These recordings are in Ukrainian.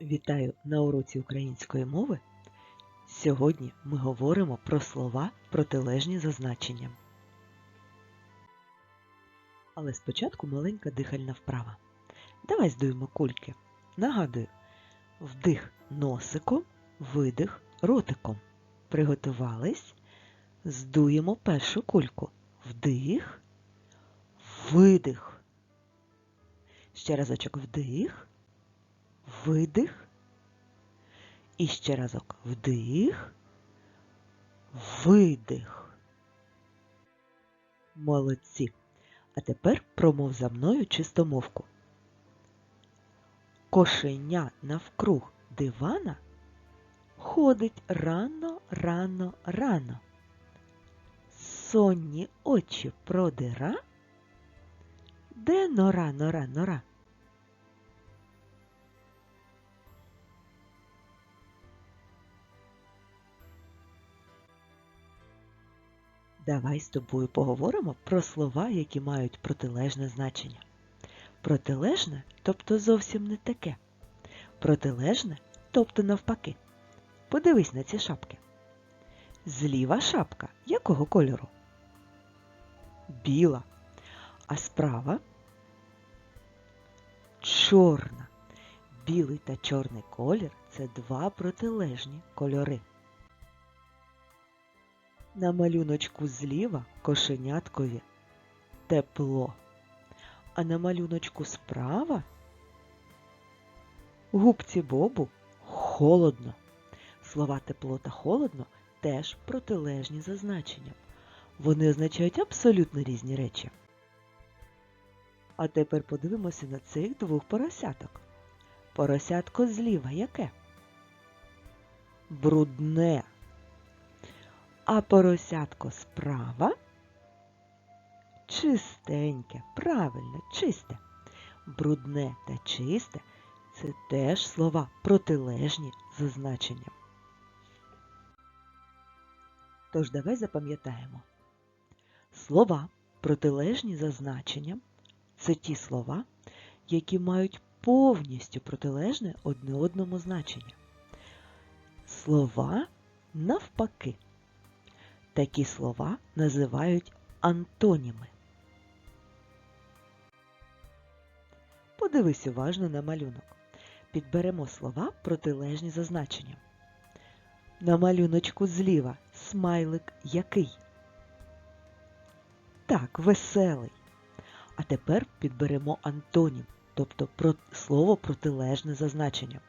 Вітаю на уроці української мови. Сьогодні ми говоримо про слова протилежні за значенням. Але спочатку маленька дихальна вправа. Давай здуємо кульки. Нагадую, вдих носиком, видих ротиком. Приготувались. Здуємо першу кульку. Вдих, видих. Ще разочок вдих, видих. І ще разок вдих, видих. Молодці. А тепер промов за мною чистомовку. Кошеня навкруг дивана ходить рано, рано, рано. Сонні очі продира. Де нора, нора, нора? Давай з тобою поговоримо про слова, які мають протилежне значення. Протилежне, тобто зовсім не таке. Протилежне, тобто навпаки. Подивись на ці шапки. Зліва шапка якого кольору? Біла. А справа чорна. Білий та чорний колір це два протилежні кольори. На малюночку зліва кошеняткові тепло, а на малюночку справа губці Бобу холодно. Слова тепло та холодно теж протилежні за значенням. Вони означають абсолютно різні речі. А тепер подивимося на цих двох поросяток. Поросятко зліва яке? Брудне. А поросятко справа чистеньке, правильно, чисте. Брудне та чисте це теж слова протилежні за значенням. Тож давай запам'ятаємо. Слова протилежні за значенням це ті слова, які мають повністю протилежне одне одному значення. Слова навпаки. Такі слова називають антоніми. Подивись уважно на малюнок. Підберемо слова протилежні за значенням. На малюночку зліва смайлик який? Так, веселий. А тепер підберемо антонім, тобто слово протилежне за значенням.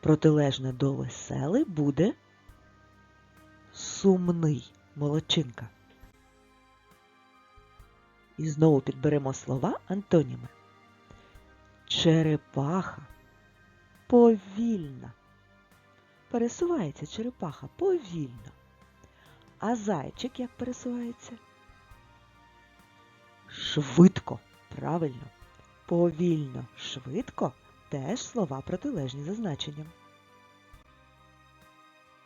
Протилежне до веселий буде сумний молодчинка. І знову підберемо слова антоніми. Черепаха повільна. Пересувається черепаха повільно. А зайчик як пересувається? Швидко. Правильно. Повільно, швидко теж слова протилежні за значенням.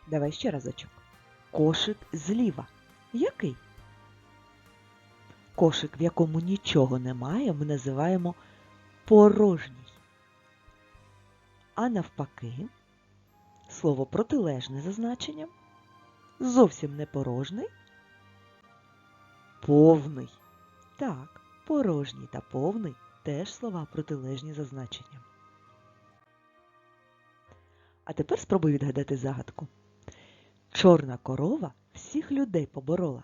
Давай ще разочок. Кошик зліва. Який? Кошик, в якому нічого немає, ми називаємо порожній. А навпаки, слово протилежне за значенням зовсім не порожній, повний. Так, порожній та повний теж слова протилежні за значенням. А тепер спробуй відгадати загадку. Чорна корова всіх людей поборола,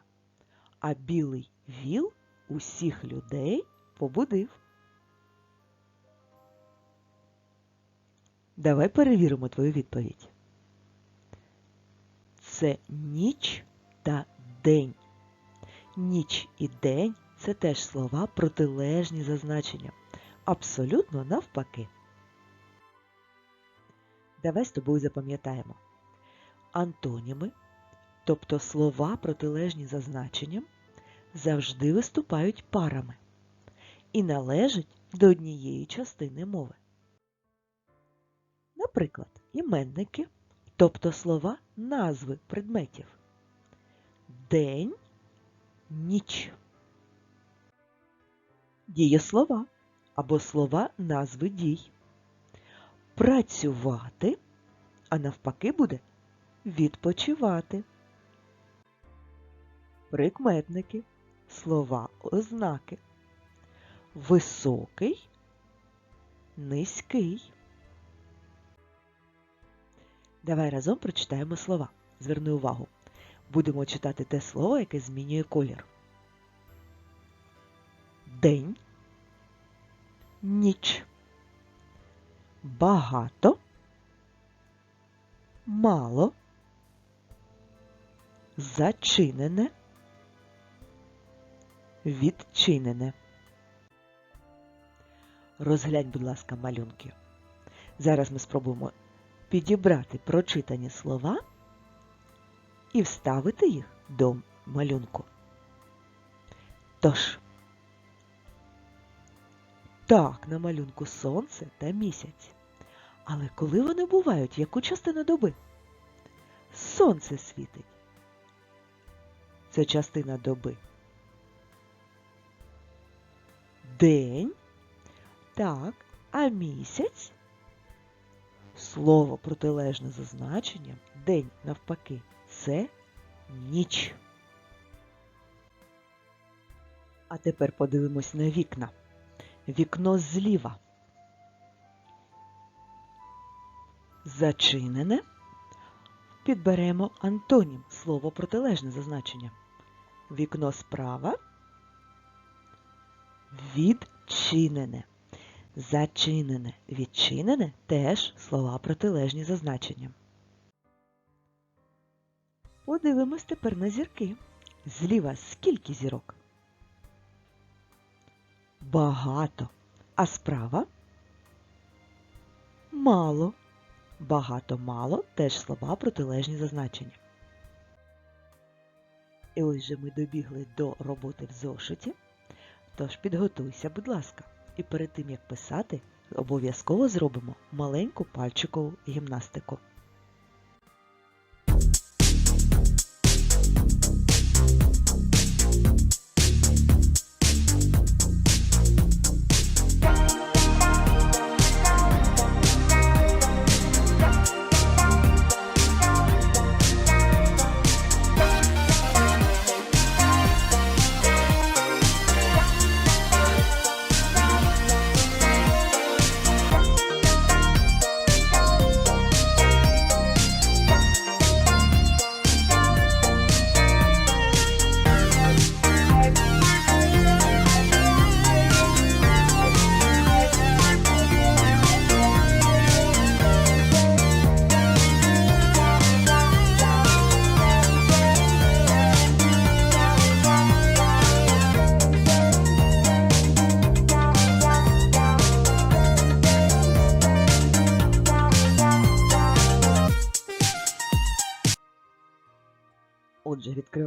а білий віл усіх людей побудив. Давай перевіримо твою відповідь. Це ніч та день. Ніч і день це теж слова протилежні за значенням. Абсолютно навпаки. Давай з тобою запам'ятаємо. Антоніми, тобто слова протилежні за значенням, завжди виступають парами і належать до однієї частини мови. Наприклад, іменники, тобто слова назви предметів. День, ніч. Дієслова або слова назви дій. працювати, а навпаки буде відпочивати. Прикметники, слова ознаки. Високий, низький. Давай разом прочитаємо слова. Зверни увагу. Будемо читати те слово, яке змінює колір. День, ніч, багато, мало, зачинене, відчинене. Розглянь, будь ласка, малюнки. Зараз ми спробуємо підібрати прочитані слова і вставити їх до малюнку. Тож, так, на малюнку сонце та місяць. Але коли вони бувають, яку частину доби? Сонце світить. Це частина доби. День. Так, а місяць? Слово протилежне за значенням, день навпаки, це ніч. А тепер подивимось на вікна. Вікно зліва. Зачинене. Підберемо антонім, слово протилежне за значенням. Вікно справа. Відчинене. Зачинене, відчинене теж слова протилежні за значенням. Подивимось тепер на зірки. Зліва скільки зірок? Багато. А справа? Мало. Багато мало теж слова протилежні за значенням. І ось же ми добігли до роботи в зошиті. Тож підготуйся, будь ласка. І перед тим, як писати, обов'язково зробимо маленьку пальчикову гімнастику.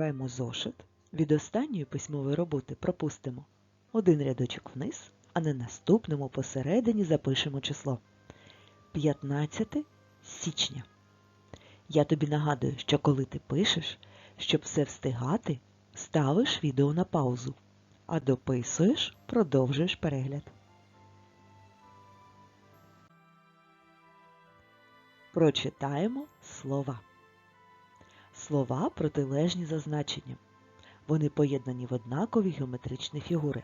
Відкриваємо зошит. Від останньої письмової роботи пропустимо один рядочок вниз, а на наступному посередині запишемо число 15 січня. Я тобі нагадую, що коли ти пишеш, щоб все встигати, ставиш відео на паузу, а дописуєш, продовжуєш перегляд. Прочитаємо слова. Слова протилежні за значенням. Вони поєднані в однакові геометричні фігури.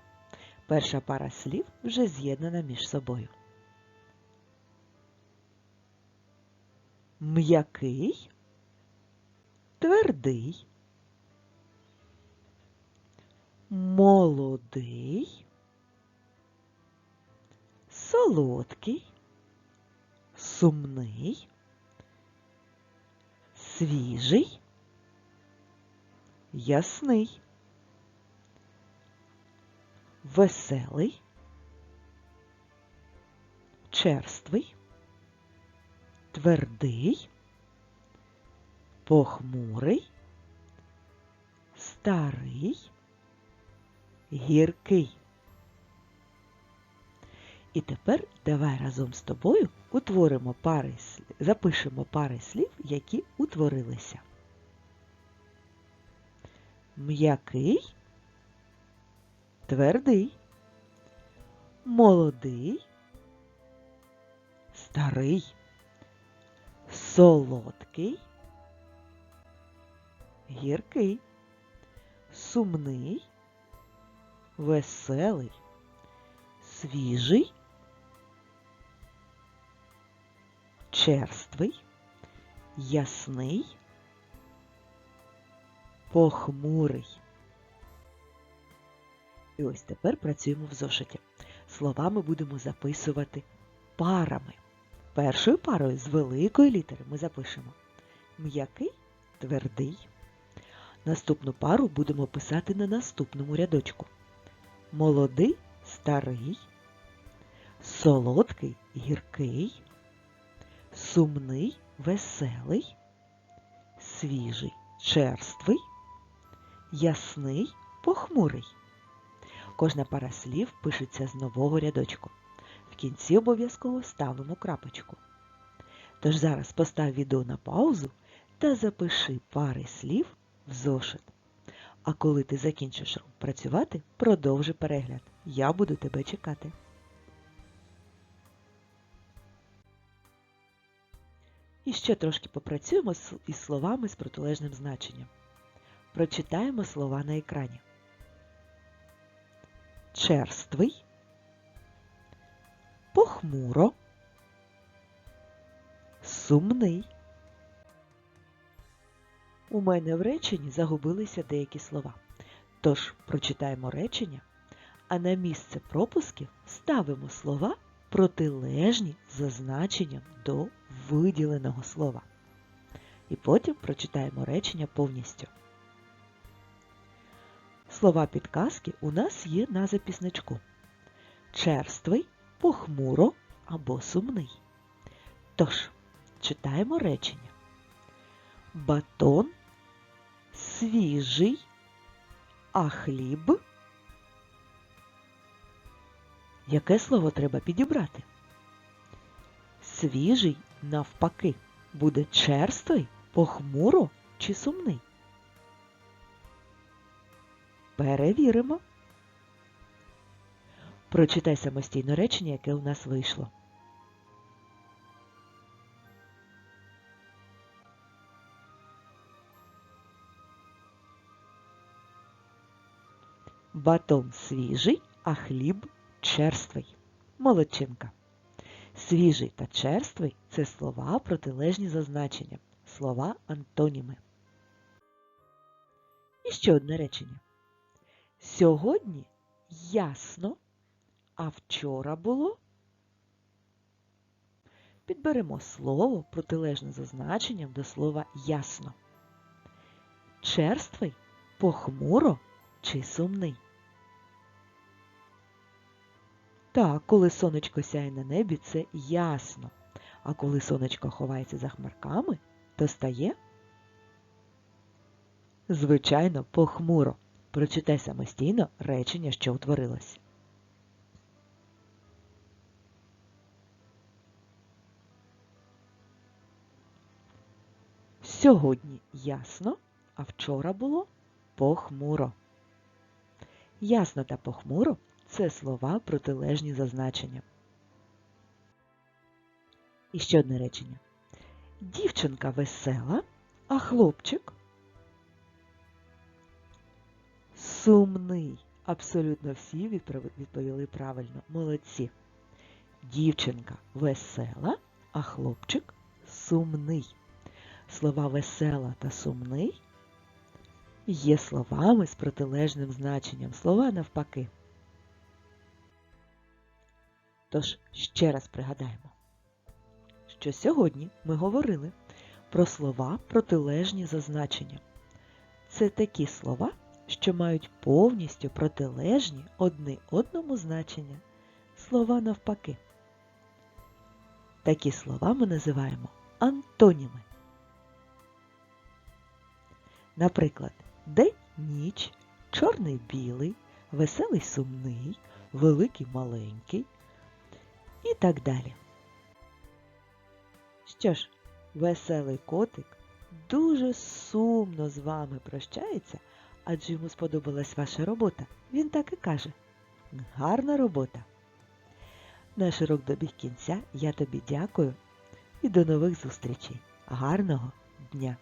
Перша пара слів вже з'єднана між собою. М'який, твердий, молодий, солодкий, сумний, свіжий, ясний, веселий, черствий, твердий, похмурий, старий, гіркий. І тепер давай разом з тобою утворимо пари, запишемо пари слів, які утворилися. М'який, твердий, молодий, старий, солодкий, гіркий, сумний, веселий, свіжий, черствий, ясний, похмурий. І ось тепер працюємо в зошиті. Слова ми будемо записувати парами. Першою парою з великої літери ми запишемо м'який, твердий. Наступну пару будемо писати на наступному рядочку. Молодий, старий, солодкий, гіркий, сумний, веселий, свіжий, черствий, ясний, похмурий. Кожна пара слів пишеться з нового рядочку. В кінці обов'язково ставимо крапочку. Тож зараз постав відео на паузу та запиши пари слів в зошит. А коли ти закінчиш працювати, продовжи перегляд. Я буду тебе чекати. І ще трошки попрацюємо із словами з протилежним значенням. Прочитаємо слова на екрані. Черствий, похмуро, сумний. У мене в реченні загубилися деякі слова. Тож прочитаємо речення, а на місце пропусків ставимо слова протилежні за значенням до виділеного слова. І потім прочитаємо речення повністю. Слова підказки у нас є на записничку. Черствий, похмуро або сумний. Тож, читаємо речення. Батон свіжий, а хліб. Яке слово треба підібрати? Свіжий навпаки буде черствий, похмуро чи сумний? Перевіримо. Прочитай самостійно речення, яке у нас вийшло. Батон свіжий, а хліб черствий. Молодчинка. Свіжий та черствий це слова протилежні за значенням. Слова антоніми. І ще одне речення. Сьогодні ясно, а вчора було. Підберемо слово протилежне за значенням до слова ясно. Черствий, похмуро чи сумний. Так, коли сонечко сяє на небі, це ясно. А коли сонечко ховається за хмарками, то стає, звичайно, похмуро. Прочитай самостійно речення, що утворилось. Сьогодні ясно, а вчора було похмуро. Ясно та похмуро це слова протилежні за значенням. І ще одне речення. Дівчинка весела, а хлопчик сумний. Абсолютно всі відповіли правильно. Молодці. Дівчинка весела, а хлопчик сумний. Слова весела та сумний є словами з протилежним значенням. Слова навпаки. Тож ще раз пригадаємо, що сьогодні ми говорили про слова протилежні за значенням. Це такі слова, що мають повністю протилежні одне одному значення. Слова навпаки. Такі слова ми називаємо антоніми. Наприклад, день ніч, чорний білий, веселий сумний, великий маленький і так далі. Що ж, веселий котик дуже сумно з вами прощається, адже йому сподобалась ваша робота. Він так і каже. Гарна робота. Наш урок добіг кінця. Я тобі дякую і до нових зустрічей. Гарного дня!